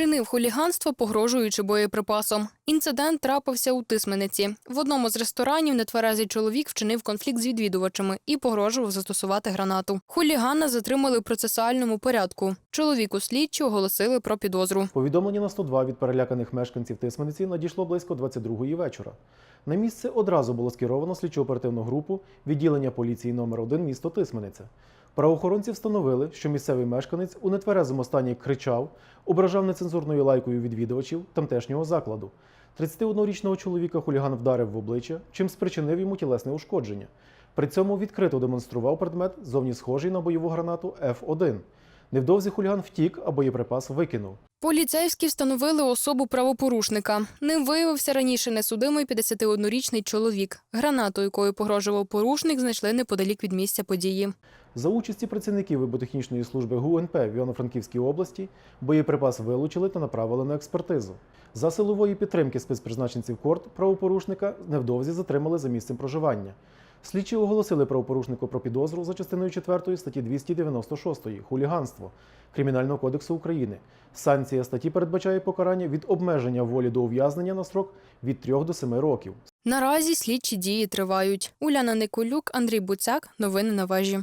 Вчинив хуліганство, погрожуючи боєприпасом. Інцидент трапився у Тисмениці. В одному з ресторанів нетверезий чоловік вчинив конфлікт з відвідувачами і погрожував застосувати гранату. Хулігана затримали в процесуальному порядку. Чоловіку слідчі оголосили про підозру. Повідомлення на 102 від переляканих мешканців Тисмениці надійшло близько 22-ї вечора. На місце одразу було скеровано слідчо-оперативну групу відділення поліції номер 1 місто Тисмениця. Правоохоронці встановили, що місцевий мешканець у нетверезому стані кричав, ображав нецензурною лайкою відвідувачів тамтешнього закладу. 31-річного чоловіка хуліган вдарив в обличчя, чим спричинив йому тілесне ушкодження. При цьому відкрито демонстрував предмет, зовні схожий на бойову гранату F1. Невдовзі хуліган втік, а боєприпас викинув. Поліцейські встановили особу правопорушника. Ним виявився раніше несудимий 51-річний чоловік. Гранату, якою погрожував порушник, знайшли неподалік від місця події. За участі працівників вибутехнічної служби ГУНП в Івано-Франківській області боєприпас вилучили та направили на експертизу. За силової підтримки спецпризначенців корт правопорушника невдовзі затримали за місцем проживання. Слідчі оголосили правопорушнику про підозру за частиною 4 статті 296 хуліганство Кримінального кодексу України. Санкція статті передбачає покарання від обмеження волі до ув'язнення на строк від 3 до 7 років. Наразі слідчі дії тривають. Уляна Николюк, Андрій Буцяк. Новини на вежі.